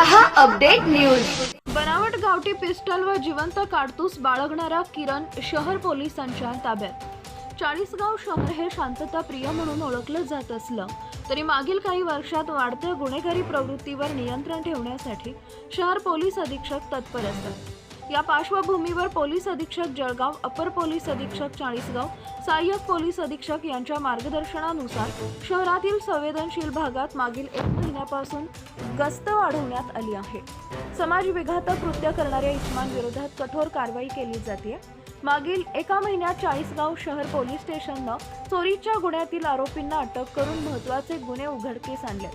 रहा update news. बनावट गावठी पिस्टल व जिवंत काडतूस बाळगणारा किरण शहर पोलिसांच्या ताब्यात. चाळीसगाव शहर हे शांतता प्रिय म्हणून ओळखलं जात असलं तरी मागील काही वर्षात वाढत्या गुन्हेगारी प्रवृत्तीवर नियंत्रण ठेवण्यासाठी शहर पोलीस अधीक्षक तत्पर असतात. या पार्श्वभूमीवर पोलीस अधीक्षक जळगाव अपर पोलीस अधीक्षक चाळीसगाव सहाय्यक पोलीस अधीक्षक यांच्या मार्गदर्शनानुसार शहरातील संवेदनशील भागात मागील एक महिन्यापासून गस्त वाढवण्यात आली आहे. समाज विघातक कृत्य करणाऱ्या इसमांविरोधात कठोर कारवाई केली जाते. मागील एका महिन्यात चाळीसगाव शहर पोलीस स्टेशननं चोरीच्या गुन्ह्यातील आरोपींना अटक करून महत्त्वाचे गुन्हे उघडकीस आणले.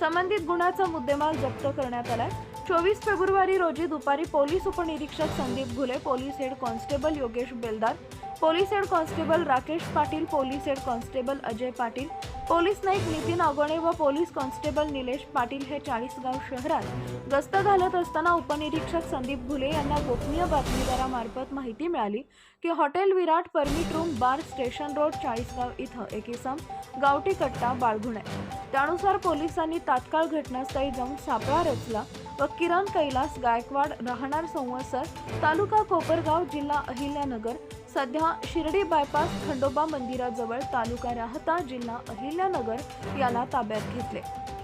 संबंधित गुन्ह्याचा मुद्देमाल जप्त करण्यात आलाय. चोवीस फेब्रुवारी रोजी दुपारी पोलीस उपनिरीक्षक Sandeep Ghule police head constable Yogesh Beldar police head constable Rakesh Patil police head constable Ajay Patil police naik Nitin Agone व पोलीस कॉन्स्टेबल निलेश पाटील हे चाळीसगाव शहरात गस्त घालत असताना उपनिरीक्षक संदीप घुले यांना गोपनीय बातमीदारामार्फत माहिती मिळाली की hotel Virat permit room bar station road Chalisgaon इथं एक इसम गावठी कट्टा बाळगुण. आहे त्यानुसार पोलिसांनी तात्काळ घटनास्थळी जाऊन सापळा रचला व किरण कैलास गायकवाड राहणार संवत्सर तालुका कोपरगाव जिल्हा अहिल्यानगर. सध्या शिर्डी बायपास खंडोबा मंदिराजवळ तालुका राहता जिल्हा अहिल्यानगर याला ताब्यात घेतले.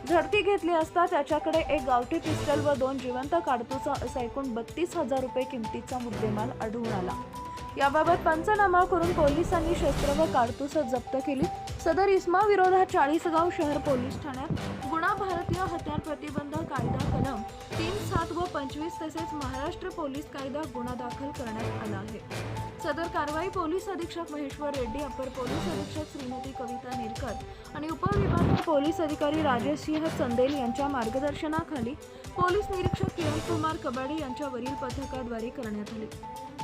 झडती घेतली असता त्याच्याकडे एक गावठी पिस्टल व दोन जिवंत काडतुसा असा एकूण बत्तीस हजार रुपये किमतीचा मुद्देमाल आढळून आला. याबाबत पंचनामा करून पोलिसांनी शस्त्र व काडतुस जप्त केली. सदर इस्मा विरोधात चाळीसगाव शहर पोलीस ठाण्यात गुन्हा भारतीय हत्यार प्रतिबंध कायदा पंचवीस तसेच महाराष्ट्र पोलीस कायदा गुन्हा दाखल करण्यात आला आहे. सदर कारवाई पोलीस अधीक्षक महेश्वर रेड्डी अपर पोलीस अधीक्षक श्रीमती कविता नेरकर आणि उपविभागीय पोलीस अधिकारी राजेश सिंह चंदेल यांच्या मार्गदर्शनाखाली पोलीस निरीक्षक किरण कुमार कबाडे यांच्या वरील पथकाद्वारे करण्यात आली.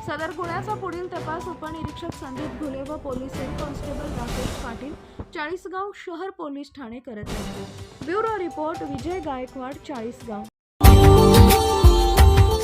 सदर गुन्ह्याचा पुढील तपास उपनिरीक्षक संदीप घुले व police head constable Rakesh Patil Chalisgaon शहर पोलीस ठाणे करत आहेत. Bureau report Vijay Gaikwad Chalisgaon.